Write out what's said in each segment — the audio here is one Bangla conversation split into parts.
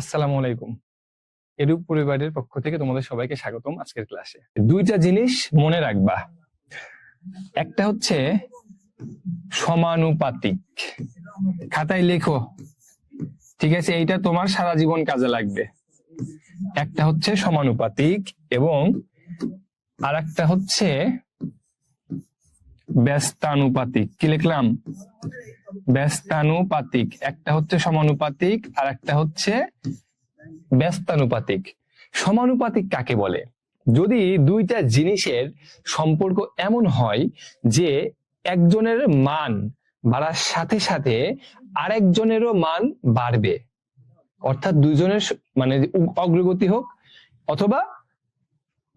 আসসালামু আলাইকুম। এরূপ পরিবারের পক্ষ থেকে তোমাদের সবাইকে স্বাগতম আজকের ক্লাসে। দুইটা জিনিস মনে রাখবা। একটা হচ্ছে সমানুপাতিক। খাতায় লেখো, ঠিক আছে? এইটা তোমার সারা জীবন কাজে লাগবে। একটা হচ্ছে সমানুপাতিক এবং আর একটা হচ্ছে ব্যস্তানুপাতিক। কি লিখলাম? ব্যস্তানুপাতিক। একটা হচ্ছে সমানুপাতিক আর একটা হচ্ছে ব্যস্তানুপাতিক। সমানুপাতিক কাকে বলে? যদি দুইটা জিনিসের সম্পর্ক এমন হয় যে একজনের মান বাড়ার সাথে সাথে আরেকজনেরও মান বাড়বে, অর্থাৎ দুইজনের স- মানে অগ্রগতি হোক অথবা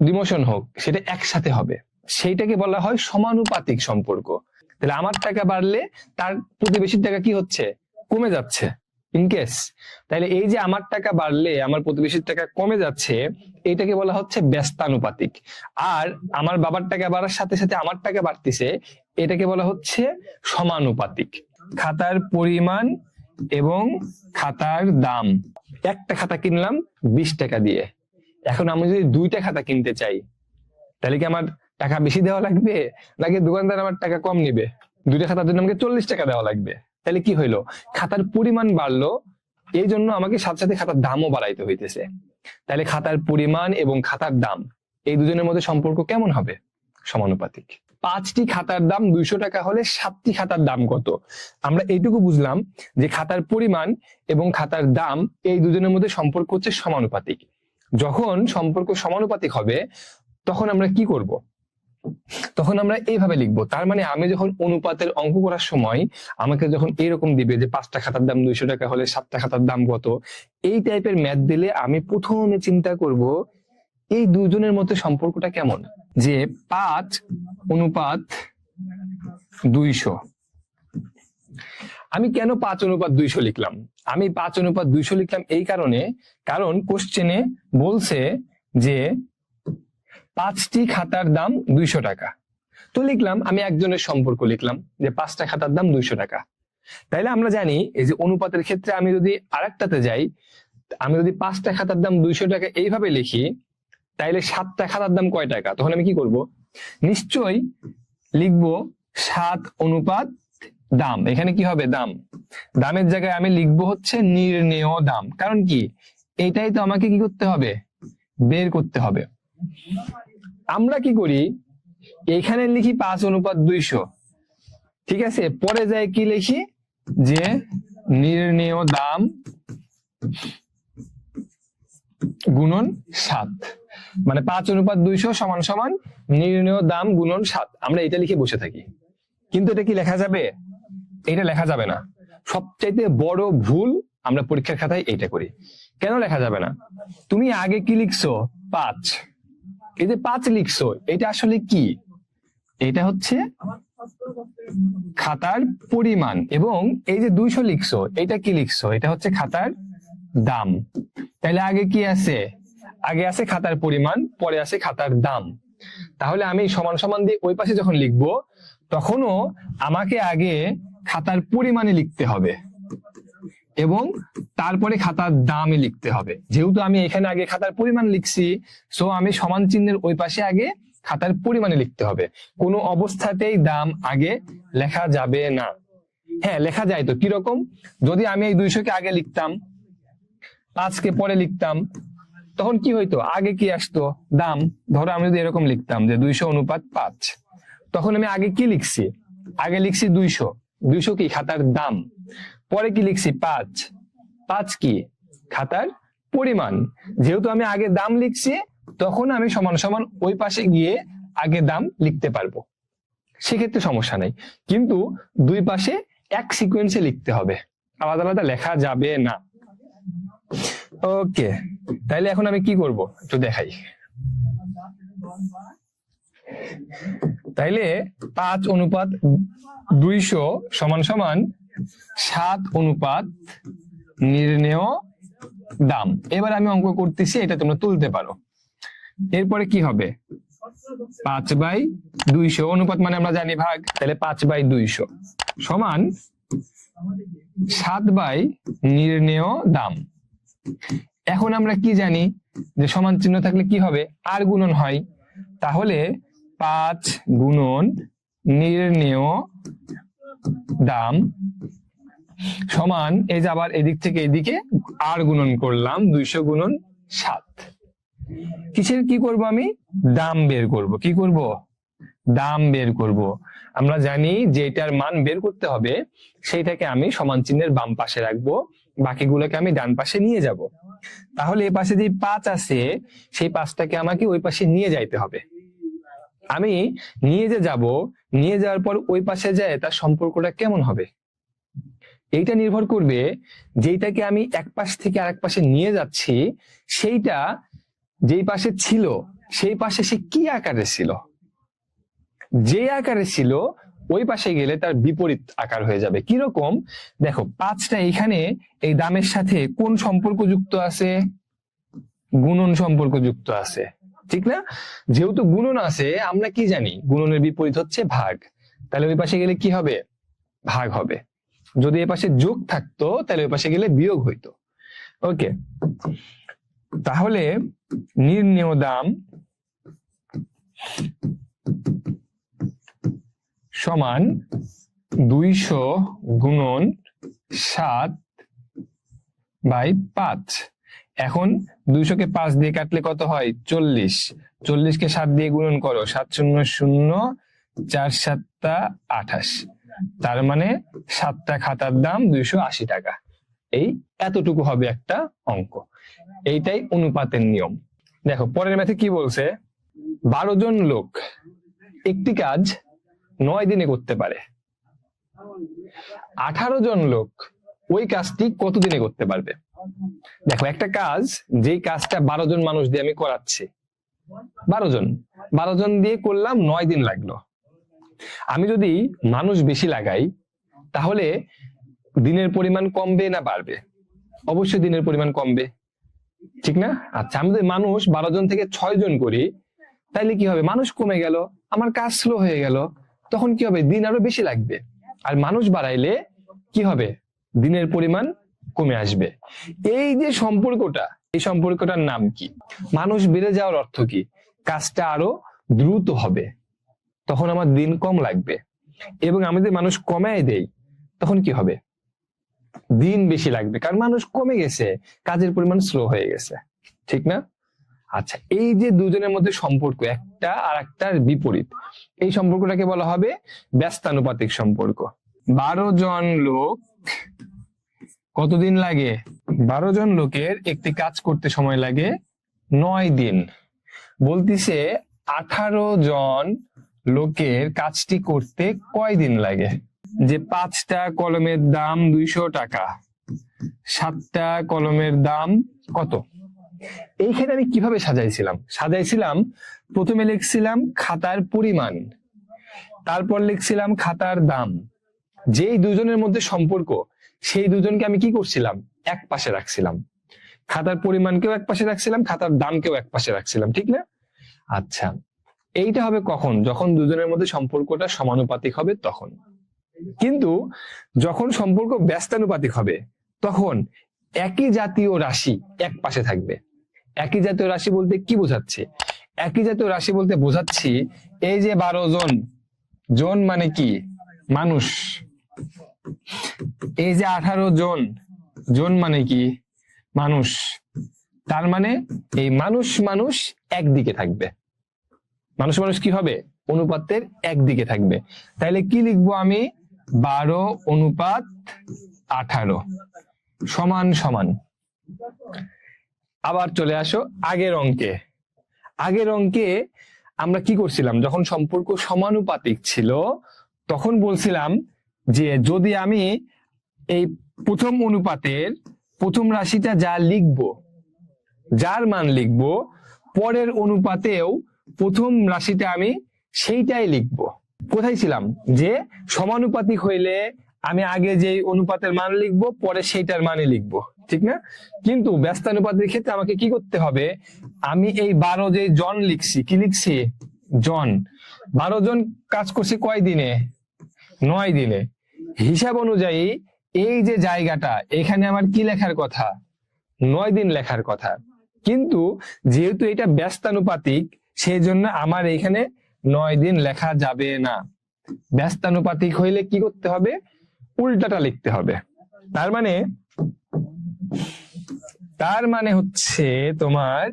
ডিমোশন হোক, সেটা একসাথে হবে। সেইটাকে বলা হয় সমানুপাতিক সম্পর্ক। তাহলে আমার টাকা বাড়লে তার প্রতিবেশীর টাকা কি হচ্ছে? কমে যাচ্ছে ইনকেস তাহলে এই যে আমার টাকা বাড়লে, আমার প্রতিবেশীর টাকা কমে যাচ্ছে এইটাকে বলা হচ্ছে ব্যস্তানুপাতিক। আর আমার বাবার টাকা বাড়ার সাথে সাথে আমার টাকা বাড়তিছে, এটাকে বলা হচ্ছে সমানুপাতিক। খাতার পরিমাণ এবং খাতার দাম। একটা খাতা কিনলাম বিশ টাকা দিয়ে। এখন আমি যদি দুইটা খাতা কিনতে চাই, তাহলে কি আমার টাকা বেশি দেওয়া লাগবে নাকি দোকানদার আমার টাকা কম নিবে? দুইটা খাতার জন্য আমাকে চল্লিশ টাকা দেওয়া লাগবে। তাহলে কি হইল? খাতার পরিমাণ বাড়লো, এই জন্য আমাকে সাথে সাথে খাতার দামও বাড়াইতে হইতেছে। তাহলে খাতার পরিমাণ এবং খাতার দাম, এই দুজনের মধ্যে সম্পর্ক কেমন হবে? সমানুপাতিক। পাঁচটি খাতার দাম দুইশো টাকা হলে সাতটি খাতার দাম কত? আমরা এইটুকু বুঝলাম যে খাতার পরিমাণ এবং খাতার দাম, এই দুজনের মধ্যে সম্পর্ক হচ্ছে সমানুপাতিক। যখন সম্পর্ক সমানুপাতিক হবে, তখন আমরা কি করব? তখন আমরা এইভাবে লিখব। তার মানে আমি যখন অনুপাতের অঙ্ক করার সময় আমাকে যখন এরকম দিবে যে পাঁচটা খাতার দাম দুইশো টাকা হলে সাতটা খাতার দাম কত, এই টাইপের ম্যাথ দিলে আমি প্রথমে চিন্তা করব এই দুজনের মধ্যে সম্পর্কটা কেমন? যে পাঁচ অনুপাত দুইশো। আমি কেন পাঁচ অনুপাত দুইশো লিখলাম? আমি পাঁচ অনুপাত দুইশো লিখলাম এই কারণে, কারণ কোশ্চেনে বলছে যে পাঁচটি খাতার দাম দুইশো টাকা। তো লিখলাম, আমি একজনের সম্পর্ক লিখলাম যে পাঁচটা খাতার দাম দুইশো টাকা। তাইলে আমরা জানি, এই যে অনুপাতের ক্ষেত্রে আমি যদি আরেকটাতে যাই, আমি যদি পাঁচটা খাতার দাম দুইশো টাকা এইভাবে লিখি, তাইলে সাতটা খাতার দাম কয় টাকা? তখন আমি কি করব? নিশ্চয়ই লিখব সাত অনুপাত দাম। এখানে কি হবে? দাম। দামের জায়গায় আমি লিখব হচ্ছে নির্ণেয় দাম। কারণ কি? এইটাই তো আমাকে কি করতে হবে? বের করতে হবে। আমরা কি করি? এখানে লিখি পাঁচ অনুপাত দুইশো। ঠিক আছে? পরে যায় কি লিখি? যে নির্ণেয় দাম গুণন সাত। মানে পাঁচ অনুপাত দুইশো সমান সমান নির্ণেয় দাম গুণন সাত। আমরা এটা লিখে বসে থাকি। কিন্তু এটা কি লেখা যাবে? এটা লেখা যাবে না। সবচাইতে বড় ভুল আমরা পরীক্ষার খাতায় এইটা করি। কেন লেখা যাবে না? তুমি আগে কি লিখছো? পাঁচ। এই যে পাঁচ লিখছো, এটা আসলে কি? এটা হচ্ছে খাতার পরিমাণ এবং এই যে দুইশো লিখছো, এটা কি লিখছো? এটা হচ্ছে খাতার দাম। তাহলে আগে কি আছে? আগে আছে খাতার পরিমাণ, পরে আছে খাতার দাম। তাহলে আমি সমান সমান দিয়ে ওই পাশে যখন লিখব, তখনও আমাকে আগে খাতার পরিমাণে লিখতে হবে। এবং তারপরে খাতার দামে লিখতে হবে। যেহেতু আমি এখানে আগে খাতার পরিমাণ লিখছি সো আমি সমান চিহ্নের ওই পাশে আগে খাতার পরিমাণে লিখতে হবে। কোনো অবস্থাতেই দাম আগে লেখা যাবে না। হ্যাঁ লেখা যায় তো, কীরকম? যদি আমি এই দুইশোকে আগে লিখতাম পাঁচকে পরে লিখতাম, তখন কি হইতো? আগে কি আসতো? দাম। ধরো আমি যদি এরকম লিখতাম যে দুইশো অনুপাত পাঁচ, তখন আমি আগে কি লিখছি? আগে লিখছি দুইশো। দুইশো কি খাতার দাম? পরে কি লিখছি? পাঁচ। পাঁচ কি? খাতার পরিমাণ। যেহেতু আমি আগে দাম লিখছি, তখন আমি সমান সমান ওই পাশে গিয়ে আগে দাম লিখতে পারব। সেক্ষেত্রে সমস্যা নেই। কিন্তু দুই পাশে এক সিকোয়েন্সে লিখতে হবে। আলাদা আলাদা লেখা যাবে না। ওকে। তাইলে এখন আমি কি করব? একটু দেখাই। তাইলে পাঁচ অনুপাত দুইশো সমান সমান সাত অনুপাত নির্ণেয় দাম। এবার আমি অঙ্ক করতেছি, এটা তোমরা তুলতে পারো। এরপরে কি হবে? পাঁচ বাই দুইশো, অনুপাত মানে আমরা জানি ভাগ, তাহলে পাঁচ বাই দুইশো সমান সাত বাই নির্ণেয় দাম। এখন আমরা কি জানি? যে সমান চিহ্ন থাকলে কি হবে? আর গুণন হয়। তাহলে পাঁচ গুণন নির্ণেয় দাম সমান, এই যে আবার এদিক থেকে এদিকে আর গুণন করলাম, দুইশো গুণন সাত। কিসের কি করব আমি? দাম বের করব। কি করব? দাম বের করব। আমরা জানি যে এটার মান বের করতে হবে, সেইটাকে আমি সমান চিহ্নের বাম পাশে রাখব, বাকিগুলোকে আমি ডান পাশে নিয়ে যাব। তাহলে এই পাশে যে পাঁচ আছে, সেই পাঁচটাকে আমাকে ওই পাশে নিয়ে যাইতে হবে। আমি নিয়ে যে যাব, নিয়ে যাওয়ার পর ওই পাশে যায় তার সম্পর্কটা কেমন হবে? এইটা নির্ভর করবে যেইটাকে আমি এক পাশ থেকে আরেক পাশে নিয়ে যাচ্ছি, সেইটা যেই পাশে ছিল, সেই পাশে সে কি আকারে ছিল? যে আকারে ছিল, ওই পাশে গেলে তার বিপরীত আকার হয়ে যাবে। কীরকম? দেখো, পাঁচটা এখানে এই দামের সাথে কোন সম্পর্ক যুক্ত আছে? গুণন সম্পর্ক যুক্ত আছে। ঠিক না? যেহেতু গুণন আছে, আমরা কি জানি? গুণনের বিপরীত হচ্ছে ভাগ। তাহলে ওই পাশে গেলে কি হবে? ভাগ হবে। যদি এ পাশে যোগ থাকতো, তাহলে ওই পাশে গেলে বিয়োগ হইতো। ওকে। তাহলে নির্ণেয় দাম সমান দুইশো গুণন সাত বাই পাঁচ। এখন দুইশোকে পাঁচ দিয়ে কাটলে কত হয়? চল্লিশ। চল্লিশকে সাত দিয়ে গুণন করো, সাত শূন্য শূন্য চার সাতটা আঠাশ। তার মানে সাতটা খাতার দাম দুইশো আশি টাকা। এই এতটুকু হবে একটা অঙ্ক। এইটাই অনুপাতের নিয়ম। দেখো, পরের ম্যাথে কি বলছে? বারো জন লোক একটি কাজ নয় দিনে করতে পারে। আঠারো জন লোক ওই কাজটি কত দিনে করতে পারবে? দেখো, একটা কাজ যেই কাজটা বারো জন মানুষ দিয়ে আমি করাচ্ছি। বারো জন। বারো জন দিয়ে করলাম, নয় দিন লাগল। আমি যদি মানুষ বেশি লাগাই, তাহলে দিনের পরিমাণ কমবে না বাড়বে? অবশ্যই দিনের পরিমাণ কমবে। ঠিক না? আচ্ছা আমি যদি মানুষ বারো জন থেকে ছয় জন করি, তাইলে কি হবে? মানুষ কমে গেল, আমার কাজ স্লো হয়ে গেল, তখন কি হবে? দিন আরও বেশি লাগবে। আর মানুষ বাড়াইলে কি হবে? দিনের পরিমাণ কমে আসবে। এই যে সম্পর্কটা, এই সম্পর্কটার নাম কি? মানুষ বেড়ে যাওয়ার অর্থ কি? কাজটা আরও দ্রুত হবে। তখন আমার দিন কম লাগবে। এবং আমি যদি মানুষ কমায় দেই, তখন কি হবে? দিন বেশি লাগবে। কারণ মানুষ কমে গেছে। কাজের পরিমাণ স্লো হয়ে গেছে। ঠিক না? আচ্ছা এই যে দুজনের মধ্যে সম্পর্ক, একটা আর একটার বিপরীত, এই সম্পর্কটাকে বলা হবে ব্যস্তানুপাতিক সম্পর্ক। বারো জন লোক কতদিন লাগে? বারো জন লোকের একটি কাজ করতে সময় লাগে নয় দিন। বলতিছে আঠারো জন লোকের কাজটি করতে কয় দিন লাগে? যে পাঁচটা কলমের দাম দুইশো টাকা, সাতটা কলমের দাম কত? এইখানে আমি কীভাবে সাজাইছিলাম? সাজাইছিলাম, প্রথমে লিখছিলাম খাতার পরিমাণ, তারপর লিখছিলাম খাতার দাম। যেই দুজনের মধ্যে সম্পর্ক সেই দুজনকে আমি কি করছিলাম? এক পাশে রাখছিলাম। খাতার পরিমাণকেও এক পাশে রাখছিলাম, খাতার দামকেও এক পাশে রাখছিলাম, ঠিক না? আচ্ছা এইটা হবে কখন? যখন দুজনের মধ্যে সম্পর্কটা সমানুপাতিক হবে তখন। কিন্তু যখন সম্পর্ক ব্যস্তানুপাতিক হবে, তখন একই জাতীয় রাশি এক পাশে থাকবে। একই জাতীয় রাশি বলতে কি বোঝাচ্ছে? একই জাতীয় রাশি বলতে বোঝাচ্ছি, এই যে বারো জন জন মানে কি? মানুষ। এই যে আঠারো জন জন মানে কি? মানুষ। তার মানে এই মানুষ মানুষ একদিকে থাকবে। মানুষ মানুষ কি হবে? অনুপাতের একদিকে থাকবে। তাইলে কি লিখব আমি? বারো অনুপাত আঠারো। সমান সমান। আবার চলে আসো আগের অঙ্কে। আগের অঙ্কে আমরা কি করছিলাম? যখন সম্পর্ক সমানুপাতিক ছিল, তখন বলছিলাম যে যদি আমি এই প্রথম অনুপাতের প্রথম রাশিটা যা লিখব, যার মান লিখব, পরের অনুপাতেও প্রথম রাশিটা আমি সেইটাই লিখব। কোথায় ছিলাম? যে সমানুপাতিক হইলে আমি আগে যে অনুপাতের মান লিখব, পরে সেইটার মানে লিখব। ঠিক না? কিন্তু ব্যস্তানুপাতের ক্ষেত্রে আমাকে কি করতে হবে? আমি এই বারো যে জন লিখছি, কি লিখছি? জন। বারো জন কাজ করছি কয় দিনে নয় দিনে। হিসাব অনুযায়ী এই যে জায়গাটা, এখানে আমার কি লেখার কথা? নয় দিন লেখার কথা। কিন্তু যেহেতু এটা ব্যস্তানুপাতিক সেই জন্য আমার এখানে নয় দিন লেখা যাবে না। ব্যস্তানুপাতিক হইলে কি করতে হবে? উল্টাটা লিখতে হবে। তার মানে তার মানে হচ্ছে তোমার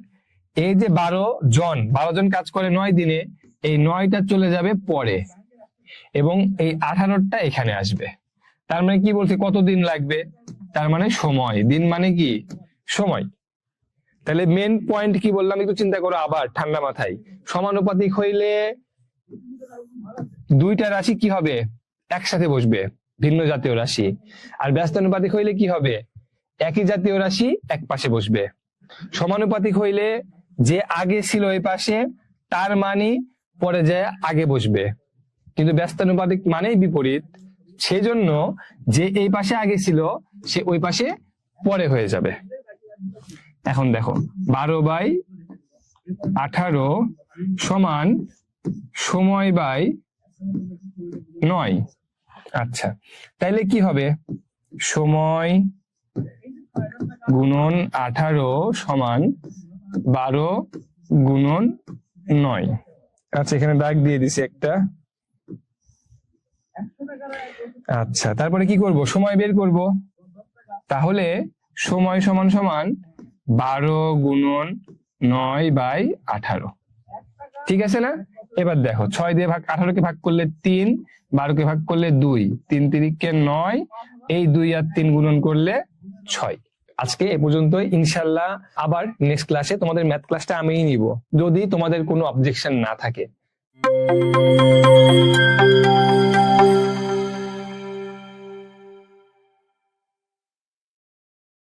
এই যে বারো জন বারো জন কাজ করে নয় দিনে, এই নয়টা চলে যাবে পরে। এবং এই আঠারোটা এখানে আসবে। তার মানে কি বলছে? কত দিন লাগবে? তার মানে সময়। দিন মানে কি? সময়। তাহলে মেন পয়েন্ট কি বললাম? একটু চিন্তা করো আবার, ঠান্ডা মাথায়। সমানুপাতিক হইলে দুইটা রাশি কি হবে? একসাথে বসবে, ভিন্ন জাতীয় রাশি। আর ব্যস্তানুপাতিক হইলে কি হবে? একই জাতীয় রাশি এক পাশে বসবে। সমানুপাতিক হইলে যে আগে ছিল এই পাশে, তার মানই পরে যায় আগে বসবে। কিন্তু ব্যস্তানুপাতিক মানেই বিপরীত। সেজন্য যে এই পাশে আগে ছিল, সে ওই পাশে পরে হয়ে যাবে। এখন দেখো, বারো বাই আঠারো সমান সময় বাই নয়। আচ্ছা তাইলে কি হবে? সময় গুণন আঠারো সমান বারো গুণন নয়। আচ্ছা এখানে দাগ দিয়ে দিছি একটা। আচ্ছা তারপরে কি করব? সময় বের করব। তাহলে সময় সমান সমান বারো গুণন নয় বাই আঠারো। ঠিক আছে না? এবার দেখো, ছয় দিয়ে ভাগ, আঠারোকে ভাগ করলে তিন, বারোকে ভাগ করলে দুই। তিন তিরিককে নয়, এই দুই আর তিন গুণন করলে ছয়। আজকে এ পর্যন্ত ইনশাল্লাহ আবার নেক্সট ক্লাসে তোমাদের ম্যাথ ক্লাসটা আমিই নিব, যদি তোমাদের কোনো অবজেকশন না থাকে।